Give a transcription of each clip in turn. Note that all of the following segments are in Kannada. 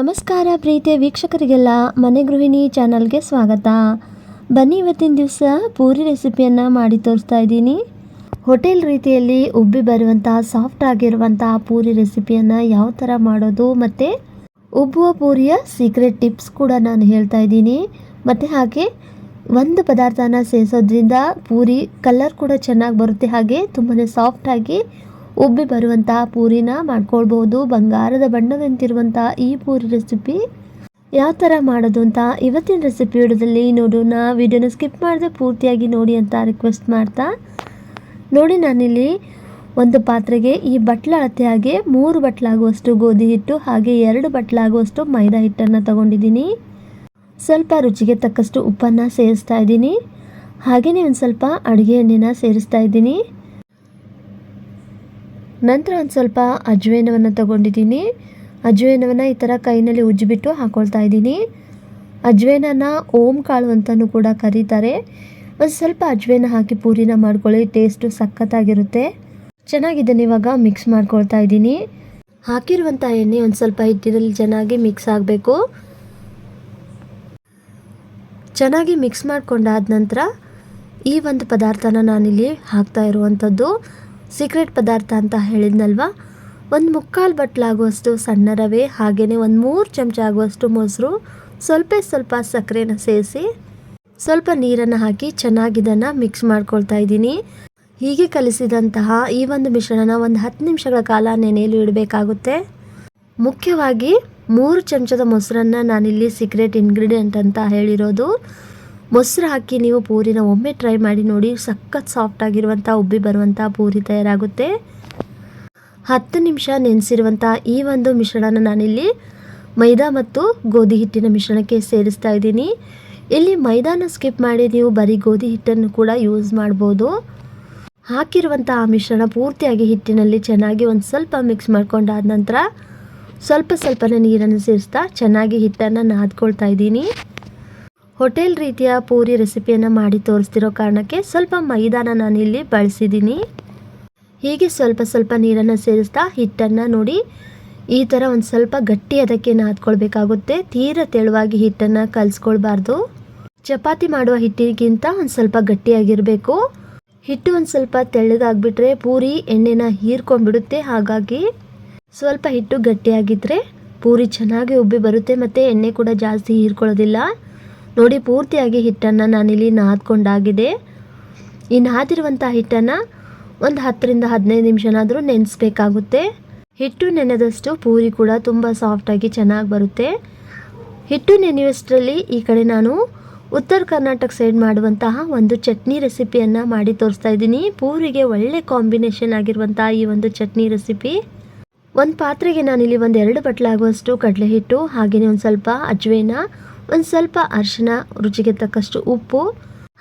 ನಮಸ್ಕಾರ ಪ್ರೀತಿಯ ವೀಕ್ಷಕರಿಗೆಲ್ಲ, ಮನೆ ಗೃಹಿಣಿ ಚಾನಲ್ಗೆ ಸ್ವಾಗತ. ಬನ್ನಿ ಇವತ್ತಿನ ದಿವಸ ಪೂರಿ ರೆಸಿಪಿಯನ್ನು ಮಾಡಿ ತೋರಿಸ್ತಾ ಇದ್ದೀನಿ. ಹೋಟೆಲ್ ರೀತಿಯಲ್ಲಿ ಉಬ್ಬಿ ಬರುವಂಥ ಸಾಫ್ಟ್ ಆಗಿರುವಂಥ ಪೂರಿ ರೆಸಿಪಿಯನ್ನು ಯಾವ ಥರ ಮಾಡೋದು ಮತ್ತು ಉಬ್ಬುವ ಪೂರಿಯ ಸೀಕ್ರೆಟ್ ಟಿಪ್ಸ್ ಕೂಡ ನಾನು ಹೇಳ್ತಾ ಇದ್ದೀನಿ. ಮತ್ತು ಹಾಗೆ ಒಂದು ಪದಾರ್ಥನ ಸೇರಿಸೋದ್ರಿಂದ ಪೂರಿ ಕಲರ್ ಕೂಡ ಚೆನ್ನಾಗಿ ಬರುತ್ತೆ. ಹಾಗೆ ತುಂಬಾ ಸಾಫ್ಟಾಗಿ ಉಬ್ಬಿ ಬರುವಂತಹ ಪೂರಿನ ಮಾಡ್ಕೊಳ್ಬೋದು ಬಂಗಾರದ ಬಣ್ಣದಂತಿರುವಂತಹ ಈ ಪೂರಿ ರೆಸಿಪಿ ಯಾವ ಥರ ಮಾಡೋದು ಅಂತ ಇವತ್ತಿನ ರೆಸಿಪಿ ವಿಡಿಯೋದಲ್ಲಿ ನೋಡೋಣ. ವಿಡಿಯೋನ ಸ್ಕಿಪ್ ಮಾಡದೆ ಪೂರ್ತಿಯಾಗಿ ನೋಡಿ ಅಂತ ರಿಕ್ವೆಸ್ಟ್ ಮಾಡ್ತಾ. ನೋಡಿ ನಾನಿಲ್ಲಿ ಒಂದು ಪಾತ್ರೆಗೆ ಈ ಬಟ್ಲ ಹಾಗೆ ಮೂರು ಬಟ್ಲಾಗುವಷ್ಟು ಗೋಧಿ ಹಿಟ್ಟು, ಹಾಗೆ ಎರಡು ಬಟ್ಲಾಗುವಷ್ಟು ಮೈದಾ ಹಿಟ್ಟನ್ನು ತಗೊಂಡಿದ್ದೀನಿ. ಸ್ವಲ್ಪ ರುಚಿಗೆ ತಕ್ಕಷ್ಟು ಉಪ್ಪನ್ನು ಸೇರಿಸ್ತಾ ಇದ್ದೀನಿ. ಹಾಗೆಯೇ ಒಂದು ಸ್ವಲ್ಪ ಅಡುಗೆ ಎಣ್ಣೆನ ಸೇರಿಸ್ತಾ ಇದ್ದೀನಿ. ನಂತರ ಒಂದು ಸ್ವಲ್ಪ ಅಜ್ವೇನವನ್ನು ತಗೊಂಡಿದ್ದೀನಿ. ಅಜ್ವೇನವನ್ನು ಈ ಥರ ಕೈನಲ್ಲಿ ಉಜ್ಜಿಬಿಟ್ಟು ಹಾಕ್ಕೊಳ್ತಾ ಇದ್ದೀನಿ. ಅಜ್ವೇನನ ಓಂ ಕಾಳು ಅಂತಲೂ ಕೂಡ ಕರೀತಾರೆ. ಒಂದು ಸ್ವಲ್ಪ ಅಜ್ವೇನ ಹಾಕಿ ಪೂರಿನ ಮಾಡ್ಕೊಳ್ಳಿ ಟೇಸ್ಟು ಸಖತ್ತಾಗಿರುತ್ತೆ. ಚೆನ್ನಾಗಿದ್ದಾನೆ ಇವಾಗ ಮಿಕ್ಸ್ ಮಾಡ್ಕೊಳ್ತಾ ಇದ್ದೀನಿ. ಹಾಕಿರುವಂಥ ಎಣ್ಣೆ ಒಂದು ಸ್ವಲ್ಪ ಹಿಟ್ಟಿನಲ್ಲಿ ಚೆನ್ನಾಗಿ ಮಿಕ್ಸ್ ಆಗಬೇಕು. ಚೆನ್ನಾಗಿ ಮಿಕ್ಸ್ ಮಾಡಿಕೊಂಡಾದ ನಂತರ ಈ ಒಂದು ಪದಾರ್ಥನ ನಾನಿಲ್ಲಿ ಹಾಕ್ತಾ ಇರುವಂಥದ್ದು ಸೀಕ್ರೆಟ್ ಪದಾರ್ಥ ಅಂತ ಹೇಳಿದ್ನಲ್ವ? ಒಂದು ಮುಕ್ಕಾಲು ಬಟ್ಲಾಗುವಷ್ಟು ಸಣ್ಣ ರವೆ ಹಾಗೆಯೇ ಒಂದು ಮೂರು ಚಮಚ ಆಗುವಷ್ಟು ಮೊಸರು, ಸ್ವಲ್ಪ ಸ್ವಲ್ಪ ಸಕ್ಕರೆನ ಸೇರಿಸಿ ಸ್ವಲ್ಪ ನೀರನ್ನು ಹಾಕಿ ಚೆನ್ನಾಗಿ ಇದನ್ನು ಮಿಕ್ಸ್ ಮಾಡ್ಕೊಳ್ತಾ ಇದ್ದೀನಿ. ಹೀಗೆ ಕಲಿಸಿದಂತಹ ಈ ಒಂದು ಮಿಶ್ರಣನ ಒಂದು ಹತ್ತು ನಿಮಿಷಗಳ ಕಾಲ ನೆನೆಯಲ್ಲಿ ಇಡಬೇಕಾಗುತ್ತೆ. ಮುಖ್ಯವಾಗಿ ಮೂರು ಚಮಚದ ಮೊಸರನ್ನು ನಾನಿಲ್ಲಿ ಸೀಕ್ರೆಟ್ ಇಂಗ್ರೀಡಿಯೆಂಟ್ ಅಂತ ಹೇಳಿರೋದು. ಮೊಸರು ಹಾಕಿ ನೀವು ಪೂರಿನ ಒಮ್ಮೆ ಟ್ರೈ ಮಾಡಿ ನೋಡಿ, ಸಖತ್ ಸಾಫ್ಟ್ ಆಗಿರುವಂಥ ಉಬ್ಬಿ ಬರುವಂಥ ಪೂರಿ ತಯಾರಾಗುತ್ತೆ. ಹತ್ತು ನಿಮಿಷ ನೆನೆಸಿರುವಂಥ ಈ ಒಂದು ಮಿಶ್ರಣನ ನಾನಿಲ್ಲಿ ಮೈದಾ ಮತ್ತು ಗೋಧಿ ಹಿಟ್ಟಿನ ಮಿಶ್ರಣಕ್ಕೆ ಸೇರಿಸ್ತಾ ಇದ್ದೀನಿ. ಇಲ್ಲಿ ಮೈದಾನ ಸ್ಕಿಪ್ ಮಾಡಿ ನೀವು ಬರೀ ಗೋಧಿ ಹಿಟ್ಟನ್ನು ಕೂಡ ಯೂಸ್ ಮಾಡ್ಬೋದು. ಹಾಕಿರುವಂಥ ಆ ಮಿಶ್ರಣ ಪೂರ್ತಿಯಾಗಿ ಹಿಟ್ಟಿನಲ್ಲಿ ಚೆನ್ನಾಗಿ ಒಂದು ಸ್ವಲ್ಪ ಮಿಕ್ಸ್ ಮಾಡ್ಕೊಂಡಾದ ನಂತರ ಸ್ವಲ್ಪ ಸ್ವಲ್ಪನೇ ನೀರನ್ನು ಸೇರಿಸ್ತಾ ಚೆನ್ನಾಗಿ ಹಿಟ್ಟನ್ನು ನಾದ್ಕೊಳ್ತಾ ಇದ್ದೀನಿ. ಹೋಟೆಲ್ ರೀತಿಯ ಪೂರಿ ರೆಸಿಪಿಯನ್ನು ಮಾಡಿ ತೋರಿಸ್ತಿರೋ ಕಾರಣಕ್ಕೆ ಸ್ವಲ್ಪ ಮೈದಾನ ನಾನಿಲ್ಲಿ ಬಳಸಿದ್ದೀನಿ. ಹೀಗೆ ಸ್ವಲ್ಪ ಸ್ವಲ್ಪ ನೀರನ್ನು ಸೇರಿಸ್ತಾ ಹಿಟ್ಟನ್ನು ನೋಡಿ. ಈ ಥರ ಒಂದು ಸ್ವಲ್ಪ ಗಟ್ಟಿ ಅದಕ್ಕೆ ನಾದ್ಕೊಳ್ಬೇಕಾಗುತ್ತೆ. ತೀರ ತೆಳುವಾಗಿ ಹಿಟ್ಟನ್ನು ಕಲಿಸ್ಕೊಳ್ಬಾರ್ದು. ಚಪಾತಿ ಮಾಡುವ ಹಿಟ್ಟಿಗಿಂತ ಒಂದು ಸ್ವಲ್ಪ ಗಟ್ಟಿಯಾಗಿರಬೇಕು. ಹಿಟ್ಟು ಒಂದು ಸ್ವಲ್ಪ ತೆಳ್ಳಗಾಗ್ಬಿಟ್ರೆ ಪೂರಿ ಎಣ್ಣೆನ ಹೀರ್ಕೊಂಡ್ಬಿಡುತ್ತೆ. ಹಾಗಾಗಿ ಸ್ವಲ್ಪ ಹಿಟ್ಟು ಗಟ್ಟಿಯಾಗಿದ್ದರೆ ಪೂರಿ ಚೆನ್ನಾಗಿ ಉಬ್ಬಿ ಬರುತ್ತೆ. ಮತ್ತು ಎಣ್ಣೆ ಕೂಡ ಜಾಸ್ತಿ ಹೀರ್ಕೊಳ್ಳೋದಿಲ್ಲ. ನೋಡಿ, ಪೂರ್ತಿಯಾಗಿ ಹಿಟ್ಟನ್ನು ನಾನಿಲ್ಲಿ ನಾದ್ಕೊಂಡಾಗಿದೆ. ಈ ನಾದಿರುವಂಥ ಹಿಟ್ಟನ್ನು ಒಂದು ಹತ್ತರಿಂದ ಹದಿನೈದು ನಿಮಿಷನಾದರೂ ನೆನೆಸ್ಬೇಕಾಗುತ್ತೆ. ಹಿಟ್ಟು ನೆನೆದಷ್ಟು ಪೂರಿ ಕೂಡ ತುಂಬ ಸಾಫ್ಟಾಗಿ ಚೆನ್ನಾಗಿ ಬರುತ್ತೆ. ಹಿಟ್ಟು ನೆನೆಯುವಷ್ಟರಲ್ಲಿ ಈ ಕಡೆ ನಾನು ಉತ್ತರ ಕರ್ನಾಟಕ ಸೈಡ್ ಮಾಡುವಂತಹ ಒಂದು ಚಟ್ನಿ ರೆಸಿಪಿಯನ್ನು ಮಾಡಿ ತೋರಿಸ್ತಾ ಇದ್ದೀನಿ. ಪೂರಿಗೆ ಒಳ್ಳೆ ಕಾಂಬಿನೇಷನ್ ಆಗಿರುವಂತಹ ಈ ಒಂದು ಚಟ್ನಿ ರೆಸಿಪಿ. ಒಂದು ಪಾತ್ರೆಗೆ ನಾನಿಲ್ಲಿ ಒಂದು ಎರಡು ಬಟ್ಲಾಗುವಷ್ಟು ಕಡಲೆ ಹಿಟ್ಟು ಹಾಗೆಯೇ ಒಂದು ಸ್ವಲ್ಪ ಅಜ್ವೇನ ಒಂದು ಸ್ವಲ್ಪ ಅರಿಶಿನ ರುಚಿಗೆ ತಕ್ಕಷ್ಟು ಉಪ್ಪು,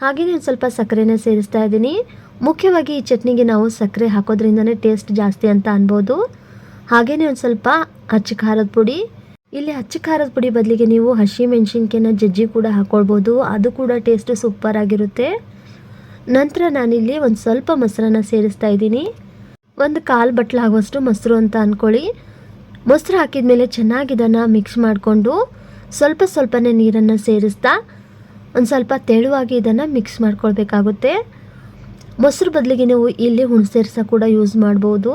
ಹಾಗೆಯೇ ಒಂದು ಸ್ವಲ್ಪ ಸಕ್ಕರೆನ ಸೇರಿಸ್ತಾ ಇದ್ದೀನಿ. ಮುಖ್ಯವಾಗಿ ಈ ಚಟ್ನಿಗೆ ನಾವು ಸಕ್ಕರೆ ಹಾಕೋದ್ರಿಂದನೇ ಟೇಸ್ಟ್ ಜಾಸ್ತಿ ಅಂತ ಅನ್ಬೋದು. ಹಾಗೆಯೇ ಒಂದು ಸ್ವಲ್ಪ ಅಚ್ಚ ಖಾರದ ಪುಡಿ. ಇಲ್ಲಿ ಅಚ್ಚ ಖಾರದ ಪುಡಿ ಬದಲಿಗೆ ನೀವು ಹಸಿ ಮೆಣಸಿನ್ಕಾಯಿನ ಜಜ್ಜಿ ಕೂಡ ಹಾಕ್ಕೊಳ್ಬೋದು ಅದು ಕೂಡ ಟೇಸ್ಟ್ ಸೂಪರ್ ಆಗಿರುತ್ತೆ. ನಂತರ ನಾನಿಲ್ಲಿ ಒಂದು ಸ್ವಲ್ಪ ಮೊಸರನ್ನ ಸೇರಿಸ್ತಾ ಇದ್ದೀನಿ. ಒಂದು ಕಾಲು ಬಟ್ಲಾಗುವಷ್ಟು ಮೊಸರು ಅಂತ ಅಂದ್ಕೊಳ್ಳಿ ಮೊಸರು ಹಾಕಿದ ಮೇಲೆ ಚೆನ್ನಾಗಿ ಇದನ್ನು ಮಿಕ್ಸ್ ಮಾಡಿಕೊಂಡು ಸ್ವಲ್ಪ ಸ್ವಲ್ಪನೇ ನೀರನ್ನು ಸೇರಿಸ್ತಾ ಒಂದು ಸ್ವಲ್ಪ ತೆಳುವಾಗಿ ಇದನ್ನು ಮಿಕ್ಸ್ ಮಾಡ್ಕೊಳ್ಬೇಕಾಗುತ್ತೆ. ಮೊಸರು ಬದಲಿಗೆ ನೀವು ಇಲ್ಲಿ ಹುಣಸೆ ಕೂಡ ಯೂಸ್ ಮಾಡ್ಬೋದು.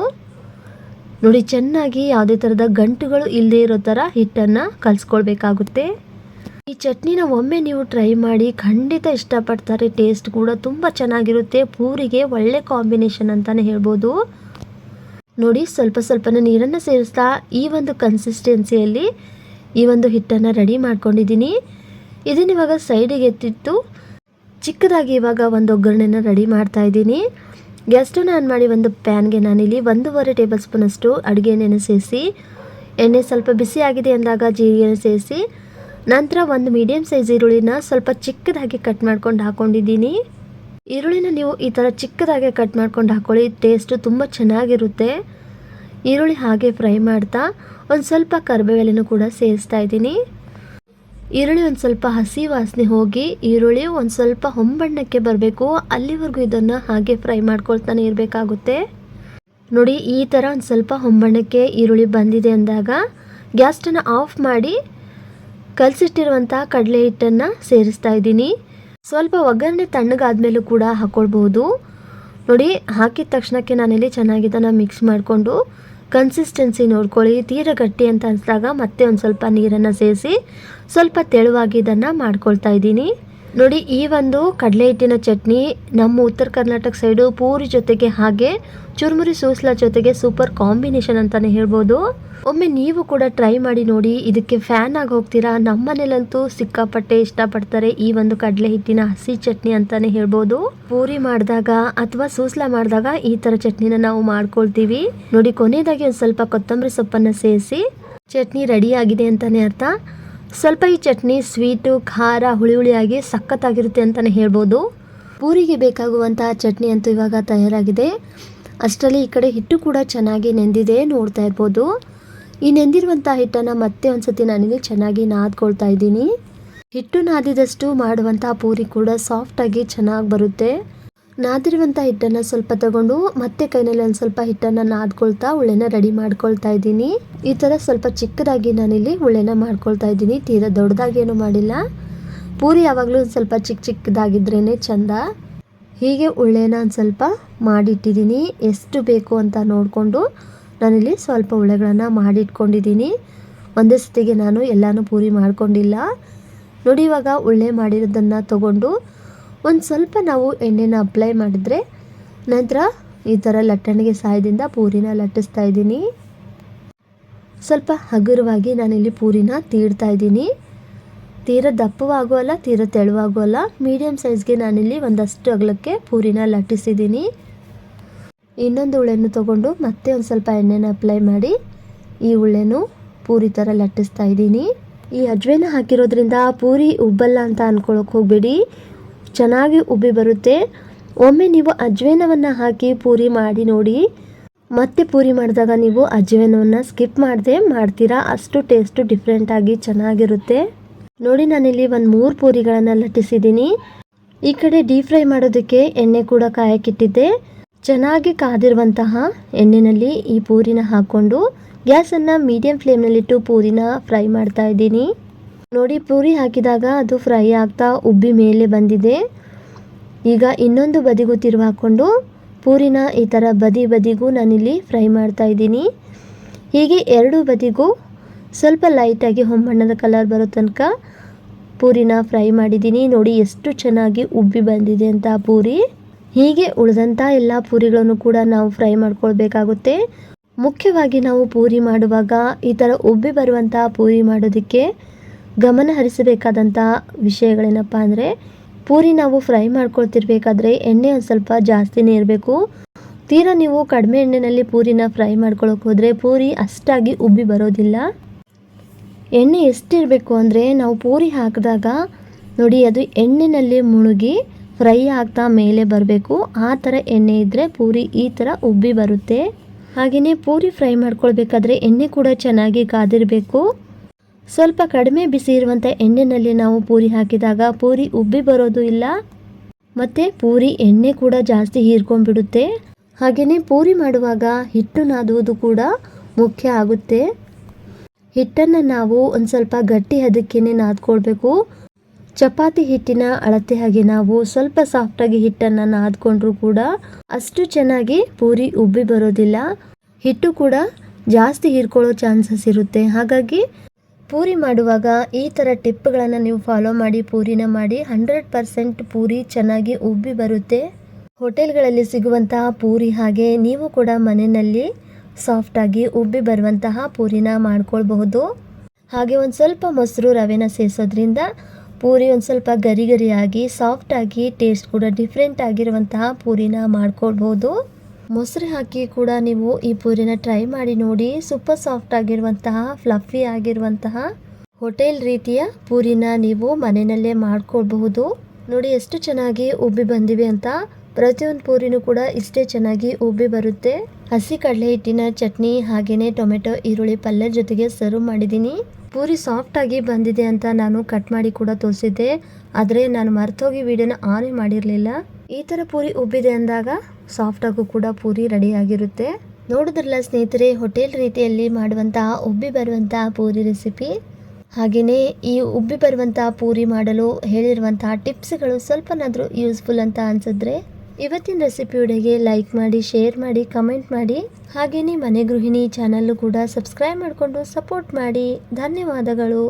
ನೋಡಿ, ಚೆನ್ನಾಗಿ ಯಾವುದೇ ಥರದ ಗಂಟುಗಳು ಇಲ್ಲದೆ ಇರೋ ಥರ ಹಿಟ್ಟನ್ನು ಕಲಿಸ್ಕೊಳ್ಬೇಕಾಗುತ್ತೆ. ಈ ಚಟ್ನಿನ ಒಮ್ಮೆ ನೀವು ಟ್ರೈ ಮಾಡಿ ಖಂಡಿತ ಇಷ್ಟಪಡ್ತಾರೆ, ಟೇಸ್ಟ್ ಕೂಡ ತುಂಬ ಚೆನ್ನಾಗಿರುತ್ತೆ, ಪೂರಿಗೆ ಒಳ್ಳೆ ಕಾಂಬಿನೇಷನ್ ಅಂತಲೇ ಹೇಳ್ಬೋದು. ನೋಡಿ, ಸ್ವಲ್ಪ ಸ್ವಲ್ಪನೇ ನೀರನ್ನು ಸೇರಿಸ್ತಾ ಈ ಒಂದು ಕನ್ಸಿಸ್ಟೆನ್ಸಿಯಲ್ಲಿ ಈ ಒಂದು ಹಿಟ್ಟನ್ನು ರೆಡಿ ಮಾಡ್ಕೊಂಡಿದ್ದೀನಿ. ಇದನ್ನು ಇವಾಗ ಸೈಡಿಗೆ ಎತ್ತಿಟ್ಟು ಚಿಕ್ಕದಾಗಿ ಇವಾಗ ಒಂದು ಒಗ್ಗರಣೆನ ರೆಡಿ ಮಾಡ್ತಾ ಇದ್ದೀನಿ. ಗ್ಯಾಸ್ ಆನ್ ಮಾಡಿ ಒಂದು ಪ್ಯಾನ್ಗೆ ನಾನಿಲ್ಲಿ ಒಂದೂವರೆ ಟೇಬಲ್ ಸ್ಪೂನಷ್ಟು ಅಡುಗೆ ಎಣ್ಣೆನ ಸೇರಿಸಿ, ಎಣ್ಣೆ ಸ್ವಲ್ಪ ಬಿಸಿ ಆಗಿದೆ ಅಂದಾಗ ಜೀರಿಗೆನ ಸೇರಿಸಿ, ನಂತರ ಒಂದು ಮೀಡಿಯಮ್ ಸೈಜ್ ಈರುಳ್ಳಿನ ಸ್ವಲ್ಪ ಚಿಕ್ಕದಾಗಿ ಕಟ್ ಮಾಡ್ಕೊಂಡು ಹಾಕ್ಕೊಂಡಿದ್ದೀನಿ ಈರುಳ್ಳಿನ ನೀವು ಈ ಥರ ಚಿಕ್ಕದಾಗಿ ಕಟ್ ಮಾಡ್ಕೊಂಡು ಹಾಕ್ಕೊಳ್ಳಿ ಟೇಸ್ಟು ತುಂಬ ಚೆನ್ನಾಗಿರುತ್ತೆ. ಈರುಳ್ಳಿ ಹಾಗೆ ಫ್ರೈ ಮಾಡ್ತಾ ಒಂದು ಸ್ವಲ್ಪ ಕರಿಬೇವೆಲೆನೂ ಕೂಡ ಸೇರಿಸ್ತಾ ಇದ್ದೀನಿ. ಈರುಳ್ಳಿ ಒಂದು ಸ್ವಲ್ಪ ಹಸಿ ವಾಸನೆ ಹೋಗಿ, ಈರುಳ್ಳಿ ಒಂದು ಸ್ವಲ್ಪ ಹೊಂಬಣ್ಣಕ್ಕೆ ಬರಬೇಕು. ಅಲ್ಲಿವರೆಗೂ ಇದನ್ನು ಹಾಗೆ ಫ್ರೈ ಮಾಡ್ಕೊಳ್ತಾನೆ ಇರಬೇಕಾಗುತ್ತೆ. ನೋಡಿ, ಈ ಥರ ಒಂದು ಸ್ವಲ್ಪ ಹೊಂಬಣ್ಣಕ್ಕೆ ಈರುಳ್ಳಿ ಬಂದಿದೆ ಅಂದಾಗ, ಗ್ಯಾಸ್ಟನ್ನು ಆಫ್ ಮಾಡಿ ಕಲಸಿಟ್ಟಿರುವಂಥ ಕಡಲೆ ಹಿಟ್ಟನ್ನು ಸೇರಿಸ್ತಾ ಇದ್ದೀನಿ. ಸ್ವಲ್ಪ ಒಗ್ಗರಣೆ ತಣ್ಣಗಾದ್ಮೇಲೂ ಕೂಡ ಹಾಕ್ಕೊಳ್ಬೋದು ನೋಡಿ, ಹಾಕಿದ ತಕ್ಷಣಕ್ಕೆ ನಾನಿಲ್ಲಿ ಚೆನ್ನಾಗಿದ್ದನ್ನು ಮಿಕ್ಸ್ ಮಾಡಿಕೊಂಡು ಕನ್ಸಿಸ್ಟೆನ್ಸಿ ನೋಡ್ಕೊಳ್ಳಿ, ತೀರ ಗಟ್ಟಿ ಅಂತ ಅನಿಸಿದಾಗ ಮತ್ತೆ ಒಂದು ಸ್ವಲ್ಪ ನೀರನ್ನು ಸೇರಿಸಿ ಸ್ವಲ್ಪ ತೆಳುವಾಗಿ ಇದನ್ನು ಮಾಡ್ಕೊಳ್ತಾ ಇದ್ದೀನಿ. ನೋಡಿ, ಈ ಒಂದು ಕಡಲೆ ಹಿಟ್ಟಿನ ಚಟ್ನಿ ನಮ್ಮ ಉತ್ತರ ಕರ್ನಾಟಕ ಸೈಡು ಪೂರಿ ಜೊತೆಗೆ ಹಾಗೆ ಚುರುಮುರಿ ಸೂಸ್ಲ ಜೊತೆಗೆ ಸೂಪರ್ ಕಾಂಬಿನೇಷನ್ ಅಂತಾನೆ ಹೇಳ್ಬೋದು. ಒಮ್ಮೆ ನೀವು ಕೂಡ ಟ್ರೈ ಮಾಡಿ ನೋಡಿ, ಇದಕ್ಕೆ ಫ್ಯಾನ್ ಆಗಿ ಹೋಗ್ತೀರಾ? ನಮ್ಮನೇಲಂತೂ ಸಿಕ್ಕಾಪಟ್ಟೆ ಇಷ್ಟಪಡ್ತಾರೆ ಈ ಒಂದು ಕಡಲೆ ಹಿಟ್ಟಿನ ಹಸಿ ಚಟ್ನಿ ಅಂತಾನೆ ಹೇಳ್ಬೋದು. ಪೂರಿ ಮಾಡಿದಾಗ ಅಥವಾ ಸೂಸ್ಲ ಮಾಡಿದಾಗ ಈ ತರ ಚಟ್ನಿನ ನಾವು ಮಾಡ್ಕೊಳ್ತೀವಿ. ನೋಡಿ, ಕೊನೆಯದಾಗಿ ಒಂದು ಸ್ವಲ್ಪ ಕೊತ್ತಂಬರಿ ಸೊಪ್ಪನ್ನ ಸೇರಿಸಿ, ಚಟ್ನಿ ರೆಡಿ ಆಗಿದೆ ಅಂತಾನೆ ಅರ್ಥ. ಸ್ವಲ್ಪ ಈ ಚಟ್ನಿ ಸ್ವೀಟು, ಖಾರ ಹುಳಿ ಹುಳಿಯಾಗಿ ಸಖತ್ತಾಗಿರುತ್ತೆ ಅಂತಲೇ ಹೇಳ್ಬೋದು. ಪೂರಿಗೆ ಬೇಕಾಗುವಂತಹ ಚಟ್ನಿ ಅಂತೂ ಇವಾಗ ತಯಾರಾಗಿದೆ. ಅಷ್ಟರಲ್ಲಿ ಈ ಕಡೆ ಹಿಟ್ಟು ಕೂಡ ಚೆನ್ನಾಗಿ ನೆಂದಿದೆ ನೋಡ್ತಾ ಇರ್ಬೋದು. ಈ ನೆಂದಿರುವಂಥ ಹಿಟ್ಟನ್ನು ಮತ್ತೆ ಒಂದ್ಸತಿ ನಾನಿಲ್ಲಿ ಚೆನ್ನಾಗಿ ನಾದ್ಕೊಳ್ತಾ ಇದ್ದೀನಿ. ಹಿಟ್ಟು ನಾದಿದಷ್ಟು ಮಾಡುವಂಥ ಪೂರಿ ಕೂಡ ಸಾಫ್ಟಾಗಿ ಚೆನ್ನಾಗಿ ಬರುತ್ತೆ. ನಾದಿರುವಂಥ ಹಿಟ್ಟನ್ನು ಸ್ವಲ್ಪ ತಗೊಂಡು ಮತ್ತೆ ಕೈನಲ್ಲಿ ಒಂದು ಸ್ವಲ್ಪ ಹಿಟ್ಟನ್ನು ನಾದ್ಕೊಳ್ತಾ ಉಳ್ಳೆನ ರೆಡಿ ಮಾಡ್ಕೊಳ್ತಾ ಇದ್ದೀನಿ. ಈ ಥರ ಸ್ವಲ್ಪ ಚಿಕ್ಕದಾಗಿ ನಾನಿಲ್ಲಿ ಉಳ್ಳೆನ ಮಾಡ್ಕೊಳ್ತಾ ಇದ್ದೀನಿ. ತೀರಾ ದೊಡ್ಡದಾಗೇನು ಮಾಡಿಲ್ಲ. ಪೂರಿ ಯಾವಾಗಲೂ ಸ್ವಲ್ಪ ಚಿಕ್ಕ ಚಿಕ್ಕದಾಗಿದ್ರೇ ಚಂದ. ಹೀಗೆ ಉಳ್ಳೆನ ಒಂದು ಸ್ವಲ್ಪ ಮಾಡಿಟ್ಟಿದ್ದೀನಿ. ಎಷ್ಟು ಬೇಕು ಅಂತ ನೋಡಿಕೊಂಡು ನಾನಿಲ್ಲಿ ಸ್ವಲ್ಪ ಉಳ್ಳೆಗಳನ್ನು ಮಾಡಿಟ್ಕೊಂಡಿದ್ದೀನಿ. ಒಂದೇ ಸತಿಗೆ ನಾನು ಎಲ್ಲನೂ ಪೂರಿ ಮಾಡ್ಕೊಂಡಿಲ್ಲ. ನೋಡಿ ಇವಾಗ ಉಳ್ಳೆ ಮಾಡಿರೋದನ್ನು ತಗೊಂಡು ಒಂದು ಸ್ವಲ್ಪ ನಾವು ಎಣ್ಣೆನ ಅಪ್ಲೈ ಮಾಡಿದ್ರೆ ನಂತರ ಈ ಥರ ಲಟ್ಟಣಿಗೆ ಸಹಾಯದಿಂದ ಪೂರಿನ ಲಟ್ಟಿಸ್ತಾ ಇದ್ದೀನಿ. ಸ್ವಲ್ಪ ಹಗುರವಾಗಿ ನಾನಿಲ್ಲಿ ಪೂರಿನ ತೀಡ್ತಾ ಇದ್ದೀನಿ. ತೀರ ದಪ್ಪವಾಗೂ ಅಲ್ಲ, ತೀರ ತೆಳುವಾಗೂ ಅಲ್ಲ ಮೀಡಿಯಮ್ ಸೈಜ್ಗೆ ನಾನಿಲ್ಲಿ ಒಂದಷ್ಟು ಅಗಲಕ್ಕೆ ಪೂರಿನ ಲಟ್ಟಿಸಿದ್ದೀನಿ. ಇನ್ನೊಂದು ಉಳೆಯನ್ನು ತಗೊಂಡು ಮತ್ತೆ ಒಂದು ಸ್ವಲ್ಪ ಎಣ್ಣೆನ ಅಪ್ಲೈ ಮಾಡಿ ಈ ಉಳ್ಳೆನು ಪೂರಿ ಥರ ಲಟ್ಟಿಸ್ತಾ ಇದ್ದೀನಿ. ಈ ಅಜ್ವೆನ ಹಾಕಿರೋದ್ರಿಂದ ಪೂರಿ ಉಬ್ಬಲ್ಲ ಅಂತ ಅಂದ್ಕೊಳಕ್ಕೆ ಹೋಗಬೇಡಿ. ಚೆನ್ನಾಗಿ ಉಬ್ಬಿ ಬರುತ್ತೆ. ಒಮ್ಮೆ ನೀವು ಅಜ್ವೇನವನ್ನು ಹಾಕಿ ಪೂರಿ ಮಾಡಿ ನೋಡಿ. ಮತ್ತೆ ಪೂರಿ ಮಾಡಿದಾಗ ನೀವು ಅಜ್ವೇನವನ್ನು ಸ್ಕಿಪ್ ಮಾಡದೆ ಮಾಡ್ತೀರಾ? ಅಷ್ಟು ಟೇಸ್ಟು ಡಿಫ್ರೆಂಟಾಗಿ ಚೆನ್ನಾಗಿರುತ್ತೆ. ನೋಡಿ ನಾನಿಲ್ಲಿ ಒಂದು ಮೂರು ಪೂರಿಗಳನ್ನು ಲಟ್ಟಿಸಿದ್ದೀನಿ. ಈ ಕಡೆ ಡೀಪ್ ಫ್ರೈ ಮಾಡೋದಕ್ಕೆ ಎಣ್ಣೆ ಕೂಡ ಕಾಯಕ್ಕಿಟ್ಟಿದ್ದೆ. ಚೆನ್ನಾಗಿ ಕಾದಿರುವಂತಹ ಎಣ್ಣೆಯಲ್ಲಿ ಈ ಪೂರಿನ ಹಾಕ್ಕೊಂಡು ಗ್ಯಾಸನ್ನು ಮೀಡಿಯಂ ಫ್ಲೇಮ್ನಲ್ಲಿಟ್ಟು ಪೂರಿನ ಫ್ರೈ ಮಾಡ್ತಾ ಇದ್ದೀನಿ. ನೋಡಿ, ಪೂರಿ ಹಾಕಿದಾಗ ಅದು ಫ್ರೈ ಆಗ್ತಾ ಉಬ್ಬಿ ಮೇಲೆ ಬಂದಿದೆ. ಈಗ ಇನ್ನೊಂದು ಬದಿಗೂ ತಿರುವು ಹಾಕ್ಕೊಂಡು ಪೂರಿನ ಈ ಥರ ಬದಿ ಬದಿಗೂ ನಾನಿಲ್ಲಿ ಫ್ರೈ ಮಾಡ್ತಾ ಇದ್ದೀನಿ. ಹೀಗೆ ಎರಡು ಬದಿಗೂ ಸ್ವಲ್ಪ ಲೈಟಾಗಿ ಹೊಂಬಣ್ಣದ ಕಲರ್ ಬರೋ ತನಕ ಪೂರಿನ ಫ್ರೈ ಮಾಡಿದ್ದೀನಿ. ನೋಡಿ, ಎಷ್ಟು ಚೆನ್ನಾಗಿ ಉಬ್ಬಿ ಬಂದಿದೆ ಅಂತ ಪೂರಿ. ಹೀಗೆ ಉಳಿದಂಥ ಎಲ್ಲ ಪೂರಿಗಳನ್ನು ಕೂಡ ನಾವು ಫ್ರೈ ಮಾಡ್ಕೊಳ್ಬೇಕಾಗುತ್ತೆ. ಮುಖ್ಯವಾಗಿ ನಾವು ಪೂರಿ ಮಾಡುವಾಗ ಈ ಥರ ಉಬ್ಬಿ ಬರುವಂಥ ಪೂರಿ ಮಾಡೋದಕ್ಕೆ ಗಮನ ಹರಿಸಬೇಕಾದಂಥ ವಿಷಯಗಳೇನಪ್ಪ ಅಂದರೆ, ಪೂರಿ ನಾವು ಫ್ರೈ ಮಾಡ್ಕೊಳ್ತಿರ್ಬೇಕಾದ್ರೆ ಎಣ್ಣೆ ಒಂದು ಸ್ವಲ್ಪ ಜಾಸ್ತಿನೇ ಇರಬೇಕು. ತೀರಾ ನೀವು ಕಡಿಮೆ ಎಣ್ಣೆಯಲ್ಲಿ ಪೂರಿನ ಫ್ರೈ ಮಾಡ್ಕೊಳಕ್ಕೆ ಹೋದರೆ ಪೂರಿ ಅಷ್ಟಾಗಿ ಉಬ್ಬಿ ಬರೋದಿಲ್ಲ. ಎಣ್ಣೆ ಎಷ್ಟಿರಬೇಕು ಅಂದರೆ, ನಾವು ಪೂರಿ ಹಾಕಿದಾಗ ನೋಡಿ ಅದು ಎಣ್ಣೆನಲ್ಲಿ ಮುಳುಗಿ ಫ್ರೈ ಆಗ್ತಾ ಮೇಲೆ ಬರಬೇಕು. ಆ ಥರ ಎಣ್ಣೆ ಇದ್ದರೆ ಪೂರಿ ಈ ಥರ ಉಬ್ಬಿ ಬರುತ್ತೆ. ಹಾಗೆಯೇ ಪೂರಿ ಫ್ರೈ ಮಾಡ್ಕೊಳ್ಬೇಕಾದ್ರೆ ಎಣ್ಣೆ ಕೂಡ ಚೆನ್ನಾಗಿ ಕಾದಿರಬೇಕು. ಸ್ವಲ್ಪ ಕಡಿಮೆ ಬಿಸಿ ಇರುವಂಥ ಎಣ್ಣೆಯಲ್ಲಿ ನಾವು ಪೂರಿ ಹಾಕಿದಾಗ ಪೂರಿ ಉಬ್ಬಿ ಬರೋದು ಇಲ್ಲ. ಮತ್ತು ಪೂರಿ ಎಣ್ಣೆ ಕೂಡ ಜಾಸ್ತಿ ಹೀರ್ಕೊಂಡ್ಬಿಡುತ್ತೆ. ಹಾಗೆಯೇ ಪೂರಿ ಮಾಡುವಾಗ ಹಿಟ್ಟು ನಾದುವುದು ಕೂಡ ಮುಖ್ಯ ಆಗುತ್ತೆ. ಹಿಟ್ಟನ್ನು ನಾವು ಒಂದು ಸ್ವಲ್ಪ ಗಟ್ಟಿ ಅದಕ್ಕೇ ನಾದ್ಕೊಳ್ಬೇಕು. ಚಪಾತಿ ಹಿಟ್ಟಿನ ಅಳತೆ ಹಾಗೆ ನಾವು ಸ್ವಲ್ಪ ಸಾಫ್ಟಾಗಿ ಹಿಟ್ಟನ್ನು ನಾದ್ಕೊಂಡ್ರೂ ಕೂಡ ಅಷ್ಟು ಚೆನ್ನಾಗಿ ಪೂರಿ ಉಬ್ಬಿ ಬರೋದಿಲ್ಲ. ಹಿಟ್ಟು ಕೂಡ ಜಾಸ್ತಿ ಹೀರ್ಕೊಳ್ಳೋ ಚಾನ್ಸಸ್ ಇರುತ್ತೆ. ಹಾಗಾಗಿ ಪೂರಿ ಮಾಡುವಾಗ ಈ ಥರ ಟಿಪ್ಗಳನ್ನು ನೀವು ಫಾಲೋ ಮಾಡಿ, ಪೂರಿನ ಮಾಡಿ ಹಂಡ್ರೆಡ್ ಪರ್ಸೆಂಟ್ ಪೂರಿ ಚೆನ್ನಾಗಿ ಉಬ್ಬಿ ಬರುತ್ತೆ. ಹೋಟೆಲ್ಗಳಲ್ಲಿ ಸಿಗುವಂತಹ ಪೂರಿ ಹಾಗೆ ನೀವು ಕೂಡ ಮನೆಯಲ್ಲಿ ಸಾಫ್ಟಾಗಿ ಉಬ್ಬಿ ಬರುವಂತಹ ಪೂರಿನ ಮಾಡ್ಕೊಳ್ಬಹುದು. ಹಾಗೆ ಒಂದು ಸ್ವಲ್ಪ ಮೊಸರು ರವೆನ ಸೇರಿಸೋದ್ರಿಂದ ಪೂರಿ ಒಂದು ಸ್ವಲ್ಪ ಗರಿ ಗರಿಯಾಗಿ ಸಾಫ್ಟಾಗಿ ಟೇಸ್ಟ್ ಕೂಡ ಡಿಫ್ರೆಂಟ್ ಆಗಿರುವಂತಹ ಪೂರಿನ ಮಾಡ್ಕೊಳ್ಬೋದು ಮೊಸರು ಹಾಕಿ ಕೂಡ ನೀವು ಈ ಪೂರಿನ ಟ್ರೈ ಮಾಡಿ ನೋಡಿ. ಸೂಪರ್ ಸಾಫ್ಟ್ ಆಗಿರುವಂತಹ ಫ್ಲಫಿ ಆಗಿರುವಂತಹ ಹೋಟೆಲ್ ರೀತಿಯ ಪೂರಿನ ನೀವು ಮನೆಯಲ್ಲೇ ಮಾಡ್ಕೊಳ್ಬಹುದು. ನೋಡಿ ಎಷ್ಟು ಚೆನ್ನಾಗಿ ಉಬ್ಬಿ ಬಂದಿವೆ ಅಂತ. ಪ್ರತಿಯೊಂದು ಪೂರಿನೂ ಕೂಡ ಇಷ್ಟೇ ಚೆನ್ನಾಗಿ ಉಬ್ಬಿ ಬರುತ್ತೆ. ಹಸಿ ಕಡಲೆ ಹಿಟ್ಟಿನ ಚಟ್ನಿ ಹಾಗೆಯೇ ಟೊಮೆಟೊ, ಈರುಳ್ಳಿ, ಪಲ್ಯ ಜೊತೆಗೆ ಸರ್ವ್ ಮಾಡಿದ್ದೀನಿ. ಪೂರಿ ಸಾಫ್ಟ್ ಆಗಿ ಬಂದಿದೆ ಅಂತ ನಾನು ಕಟ್ ಮಾಡಿ ಕೂಡ ತೋರಿಸಿದ್ದೆ. ಆದರೆ ನಾನು ಮರ್ತೋಗಿ ವಿಡಿಯೋನ ಆನ್ ಮಾಡಿರಲಿಲ್ಲ. ಈ ಥರ ಪೂರಿ ಉಬ್ಬಿದೆ ಅಂದಾಗ ಸಾಫ್ಟಾಗೂ ಕೂಡ ಪೂರಿ ರೆಡಿಯಾಗಿರುತ್ತೆ ನೋಡಿದ್ರಲ್ಲ ಸ್ನೇಹಿತರೆ ಹೋಟೆಲ್ ರೀತಿಯಲ್ಲಿ ಮಾಡುವಂತಹ ಉಬ್ಬಿ ಬರುವಂತಹ ಪೂರಿ ರೆಸಿಪಿ ಹಾಗೆಯೇ ಈ ಉಬ್ಬಿ ಬರುವಂತಹ ಪೂರಿ ಮಾಡಲು ಹೇಳಿರುವಂತಹ ಟಿಪ್ಸ್ಗಳು ಸ್ವಲ್ಪನಾದರೂ ಯೂಸ್ಫುಲ್ ಅಂತ ಅನ್ಸಿದ್ರೆ ಇವತ್ತಿನ ರೆಸಿಪಿ ಲೈಕ್ ಮಾಡಿ ಶೇರ್ ಮಾಡಿ ಕಮೆಂಟ್ ಮಾಡಿ. ಹಾಗೆಯೇ ಮನೆ ಗೃಹಿಣಿ ಚಾನಲ್ಲು ಕೂಡ ಸಬ್ಸ್ಕ್ರೈಬ್ ಮಾಡಿಕೊಂಡು ಸಪೋರ್ಟ್ ಮಾಡಿ. ಧನ್ಯವಾದಗಳು.